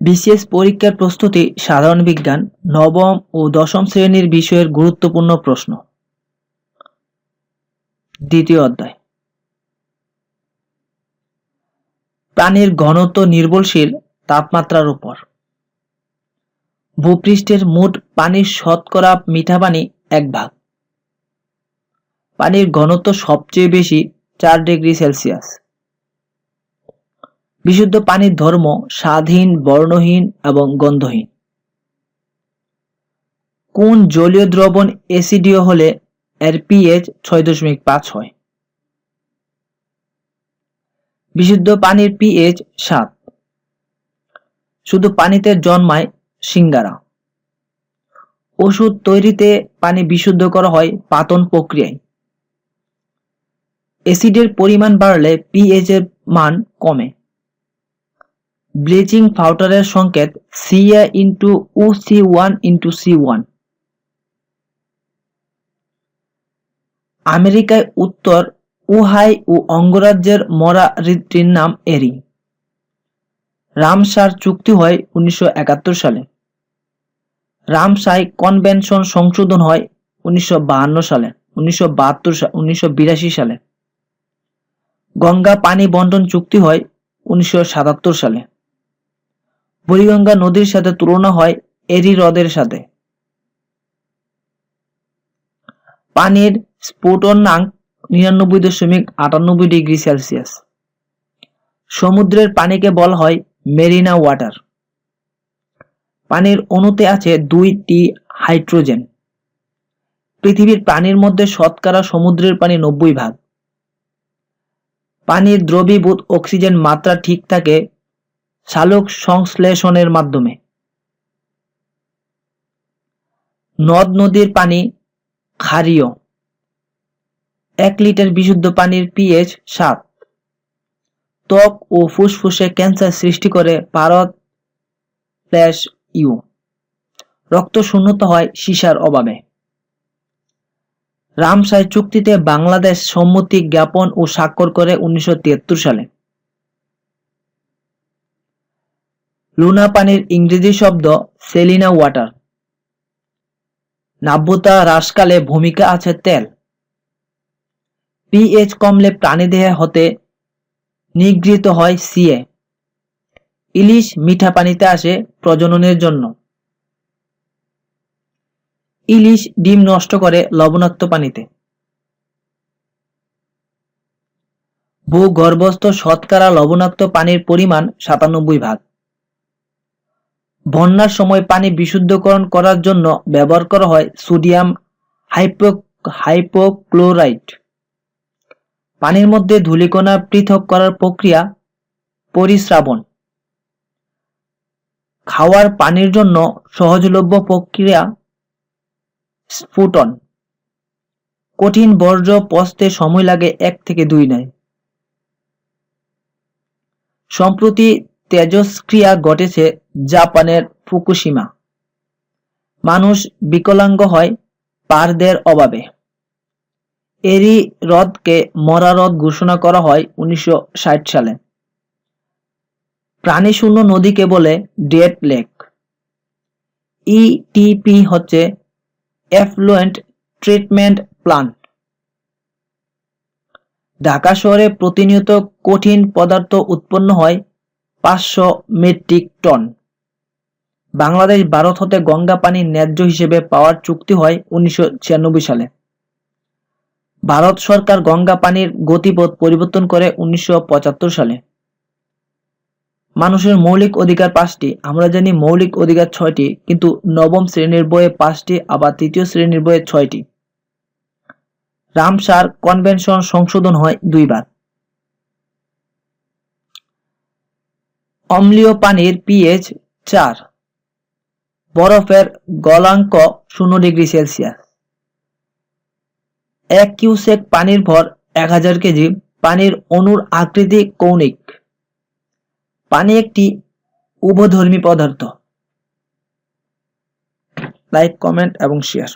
BCS পরীক্ষার প্রস্তুতি সাধারণ বিজ্ঞান নবম ও দশম শ্রেণির বিষয়ের গুরুত্বপূর্ণ প্রশ্ন। দ্বিতীয় অধ্যায়। প্রাণীর ঘনত্ব নির্ভরশীল তাপমাত্রার উপর। ভূপৃষ্ঠের মোট পানির শতকরা মিঠা পানি এক ভাগ। পানির ঘনত্ব সবচেয়ে বেশি চার ডিগ্রি সেলসিয়াস। বিশুদ্ধ পানির ধর্ম স্বাধীন, বর্ণহীন এবং গন্ধহীন। কোন জলীয় দ্রবণ অ্যাসিডীয় হলে এর পিএইচ ছয় দশমিক পাঁচ হয় বিশুদ্ধ পানির পিএইচ সাত। শুধু পানিতে জন্মায় সিঙ্গারা। ওষুধ তৈরিতে পানি বিশুদ্ধ করা হয় পাতন প্রক্রিয়ায়। অ্যাসিডের পরিমাণ বাড়লে পিএইচ এর মান কমে। ব্লিচিং পাউডারের সংকেত C CA into O C one into C one. আমেরিকায় উত্তর উহাই ও অঙ্গরাজ্যের মরা হ্রদটির নাম এরি। রামসার চুক্তি হয় উনিশশো একাত্তর সালে। রামসাই কনভেনশন সংশোধন হয় উনিশশো সালে, উনিশশো উনিশশো সালে। গঙ্গা পানি বন্টন চুক্তি হয় উনিশশো সাতাত্তর সালে। বুড়িগঙ্গা নদীর সাথে তুলনা হয় এরি হ্রদের সাথে। পানির স্ফুটনাঙ্ক নিরানব্বই দশমিক আটানব্বই ডিগ্রি সেলসিয়াস। সমুদ্রের পানিকে বলা হয় মেরিনা ওয়াটার। পানির অণুতে আছে দুইটি হাইড্রোজেন। পৃথিবীর প্রাণীর মধ্যে শতকরা সমুদ্রের পানি নব্বই ভাগ। পানির দ্রবীভূত অক্সিজেন মাত্রা ঠিক থাকে সালোক সংশ্লেষণের মাধ্যমে। নদ নদীর পানি ক্ষারীয়। এক লিটার বিশুদ্ধ পানির পিএইচ সাত। ত্বক ও ফুসফুসে ক্যান্সার সৃষ্টি করে ভারত প্লাস ইউ। রক্ত শূন্যতা হয় সীসার অভাবে। রামসাই চুক্তিতে বাংলাদেশ সম্মতি জ্ঞাপন ও স্বাক্ষর করে উনিশশো তিয়াত্তর সালে। লুনা পানির ইংরেজি শব্দ সেলিনা ওয়াটার। নাব্যতা হ্রাসকালে ভূমিকা আছে তেল। পিএইচ কমলে প্রাণীদেহে হতে নিগৃহীত হয় সিএ। ইলিশ মিঠা পানিতে আসে প্রজননের জন্য। ইলিশ ডিম নষ্ট করে লবণাক্ত পানিতে। ভূগর্ভস্থ শতকরা লবণাক্ত পানির পরিমাণ সাতানব্বই ভাগ। বন্যার সময় পানি বিশুদ্ধকরণ করার জন্য ব্যবহার করা হয় সোডিয়াম হাইপো হাইপোক্লোরাইড। পানির মধ্যে ধূলিকণা পৃথক করার প্রক্রিয়া পরিশ্রাবণ। খাওয়ার পানির জন্য সহজলভ্য প্রক্রিয়া স্ফুটন। কঠিন বর্জ্য পচতে সময় লাগে এক থেকে দুই নয়। সম্প্রতি তেজস্ক্রিয়া ঘটেছে জাপানের ফুকুশিমা। মানুষ বিকলাঙ্গ হয় পারদের অভাবে। এরই হ্রদকে মরা হ্রদ ঘোষণা করা হয় উনিশশো ষাট সালে। প্রাণীশূন্য নদীকে বলে ডেড লেক। ইটিপি হচ্ছে এফ্লুয়েন্ট ট্রিটমেন্ট প্লান্ট। ঢাকা শহরে প্রতিনিয়ত কঠিন পদার্থ উৎপন্ন হয় পাঁচশো মেট্রিক টন। বাংলাদেশ ভারত হতে গঙ্গা পানি ন্যায্য হিসেবে পাওয়ার চুক্তি হয় উনিশশো ছিয়ানব্বই সালে। ভারত সরকার গঙ্গা পানির গতিপথ পরিবর্তন করে উনিশশো পঁচাত্তর সালে। মানুষের মৌলিক অধিকার পাঁচটি, আমরা জানি মৌলিক অধিকার ছয়টি, কিন্তু নবম শ্রেণির বইয়ে পাঁচটি, আবার তৃতীয় শ্রেণির বইয়ে ছয়টি। রামসার কনভেনশন সংশোধন হয় দুইবার। অম্লীয় পানির পিএইচ চার বরফের গলাঙ্ক শূন্য ডিগ্রি সেলসিয়াস। এক কিউসেক পানির ভর এক হাজার কেজি, পানির অনুর আকৃতি কৌণিক। পানি একটি উভধর্মী পদার্থ। লাইক, কমেন্ট এবং শেয়ার।